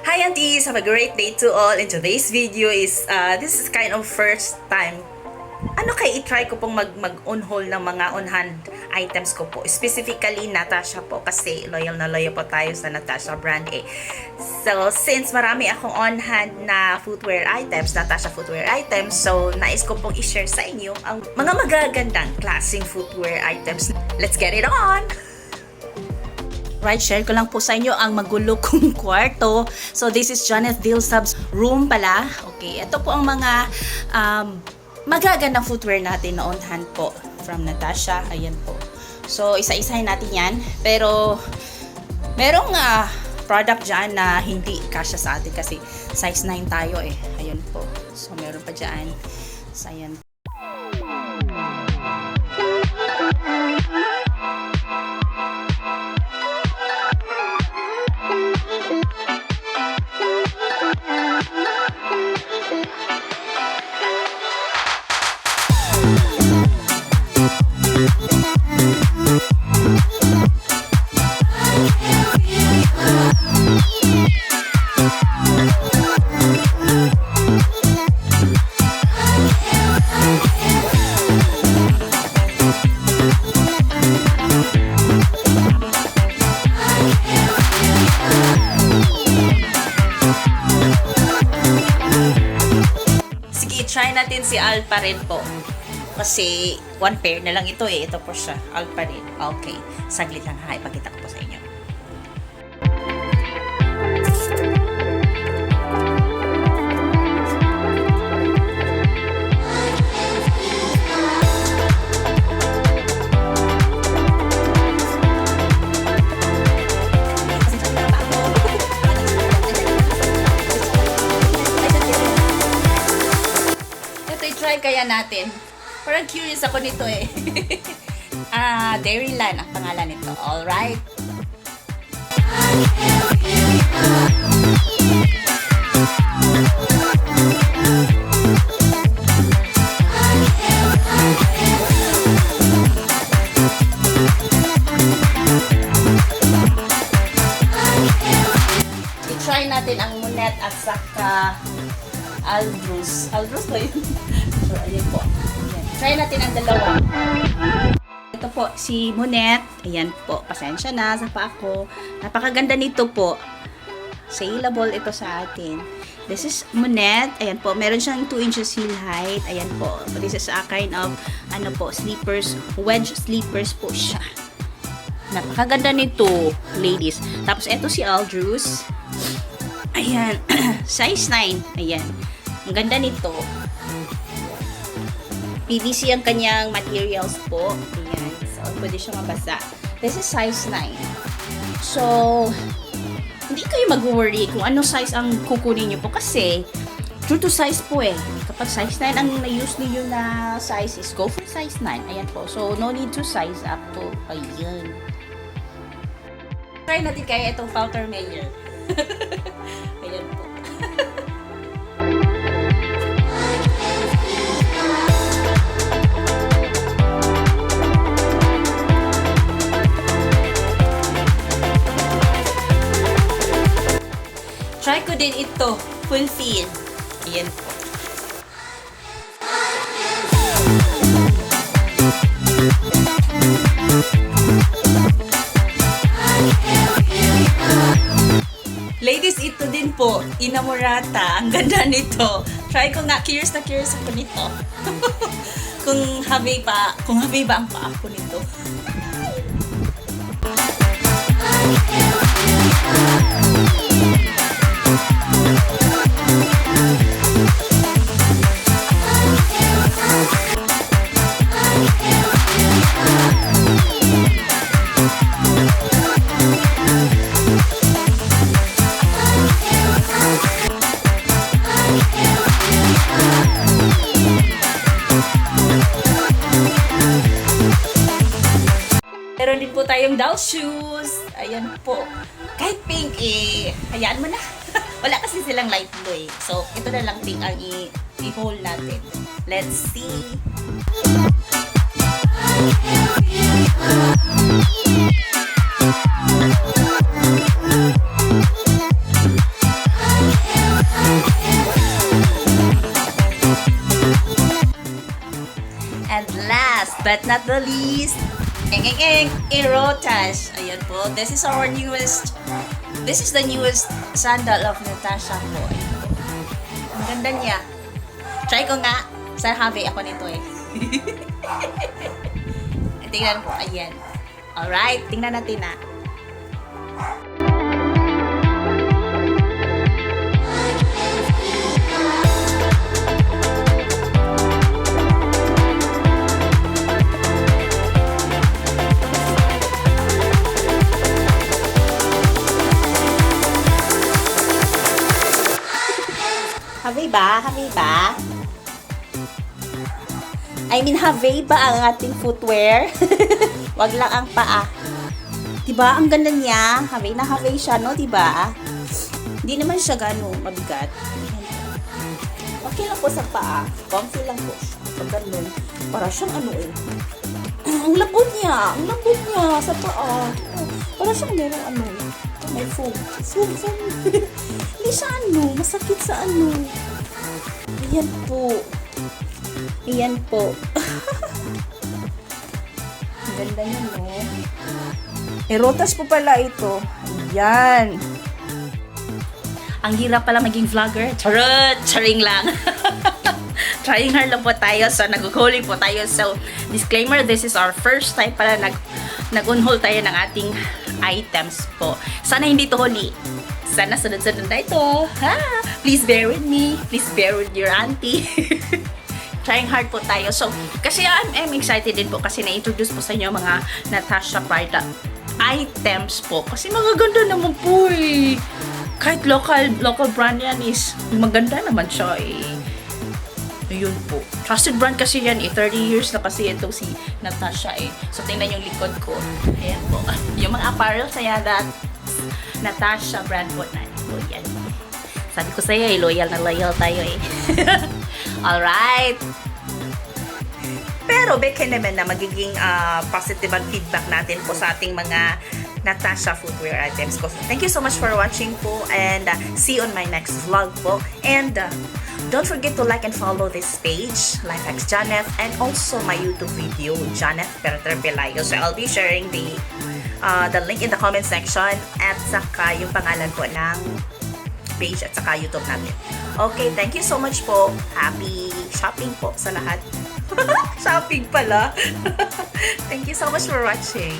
Hi aunties! Have a great day to all. And today's video is, uh, this is kind of first time. Ano kay i-try ko pong mag, mag-on haul ng mga on-hand items ko po. Specifically, Natasha po kasi loyal na loyal po tayo sa Natasha brand eh. So, since marami akong on-hand na footwear items, Natasha footwear items, so nais ko pong i-share sa inyo ang mga magagandang klaseng footwear items. Let's get it on! Right, share ko lang po sa inyo ang magulo kong kwarto. So, this is Janet Dilsab's room pala. Okay, ito po ang mga um, magagandang footwear natin na on hand po from Natasha. Ayan po. So, isa-isahin natin yan. Pero, merong ah, product dyan na hindi kasya sa atin kasi size 9 tayo eh. Ayan po. So, meron pa dyan. So, ayan natin si Alpa rin po. Kasi one pair na lang ito eh. Ito po siya. Alpa rin. Okay. Saglit lang ha. Ipakita ko po sa inyo. Kaya natin. Parang curious ako nito eh. Ah, Dairyland ang pangalan nito. Alright. I-try natin ang Munet at saka Aldrus. Aldrus ba yun? So, ayan po. Ayan. Try natin ang dalawa. Ito po, si Munet. Ayan po, pasensya na sa pa ako. Napakaganda nito po. Saleable ito sa atin. This is Munet. Ayan po, meron siyang 2 inches heel height. Ayan po. This is a kind of, ano po, sleepers, wedge sleepers po siya. Napakaganda nito, ladies. Tapos, ito si Aldrus. Ayan. Size 9. Ayan. Ang ganda nito. PVC ang kanyang materials po. Ayan. So, pwede siya mabasa. This is size 9. So, hindi kayo mag-worry kung anong size ang kukunin nyo po kasi true to size po eh. Kapag size 9 ang na-use niyo na size is go for size 9. Ayan po. So, no need to size up po. Ayan. Try natin kaya itong Falter Mayer. Try ko din ito, fulfill. Ayan po. Ladies, ito din po, Inamorata. Ang ganda nito. Try ko nga, curious na curious ako nito. kung habi pa, kung habi ba ang paa ko nito. tayong doll shoes. Ayan po. Kahit pink eh. Hayaan mo na. Wala kasi silang light blue eh. So, ito na lang pink ang i-hold natin. Let's see. And last but not the least, eng eng eng, Erotash. Ayan po, this is our newest, this is the newest sandal of Natasha po. Ang ganda niya. Try ko nga. Sa habi ako nito eh. tingnan po, ayan. Alright, tingnan natin na. Habi ba? Habi ba? I mean, have ba ang ating footwear? Wag lang ang paa. Diba? Ang ganda niya. Have na have siya, no? Diba? Hindi naman siya gano'ng mabigat. Okay lang po sa paa. Comfy lang po. Pag ganun. Para siyang ano eh. ang lambot niya. Ang lambot niya sa paa. Para siyang merong ano eh. Foam. Foam, foam. Hindi siya ano. Masakit sa ano. Ayan po. Ayan po. Ganda niya, no? Erotas po pala ito. Ayan. Ang hirap pala maging vlogger. Charot! Charing lang. Trying hard lang po tayo. So, nag-hauling po tayo. So, disclaimer, this is our first time pala nag nag-unhaul tayo ng ating items po. Sana hindi to huli. Sana sunod-sunod na ito. Ha? Please bear with me. Please bear with your auntie. trying hard po tayo. So, kasi I'm, I'm excited din po kasi na-introduce po sa inyo mga Natasha Prada items po. Kasi magaganda naman po eh. Kahit local, local brand yan is maganda naman siya eh. Ayun po. Trusted brand kasi yan eh. 30 years na kasi ito si Natasha eh. So, tingnan yung likod ko. Ayan po. Yung mga apparel sa that Natasha brand po na. So, yan. Sabi ko sa'yo eh, loyal na loyal tayo eh. Alright. Pero beke naman na magiging ah, positive ang feedback natin po sa ating mga Natasha footwear items ko. Thank you so much for watching po and uh, see you on my next vlog po. And uh, don't forget to like and follow this page, Lifehacks Janeth, and also my YouTube video, Janeth Perter Pelayo. So I'll be sharing the uh, the link in the comment section at saka yung pangalan po ng page at saka YouTube natin. Okay, thank you so much po. Happy shopping po sa lahat. shopping pala. thank you so much for watching.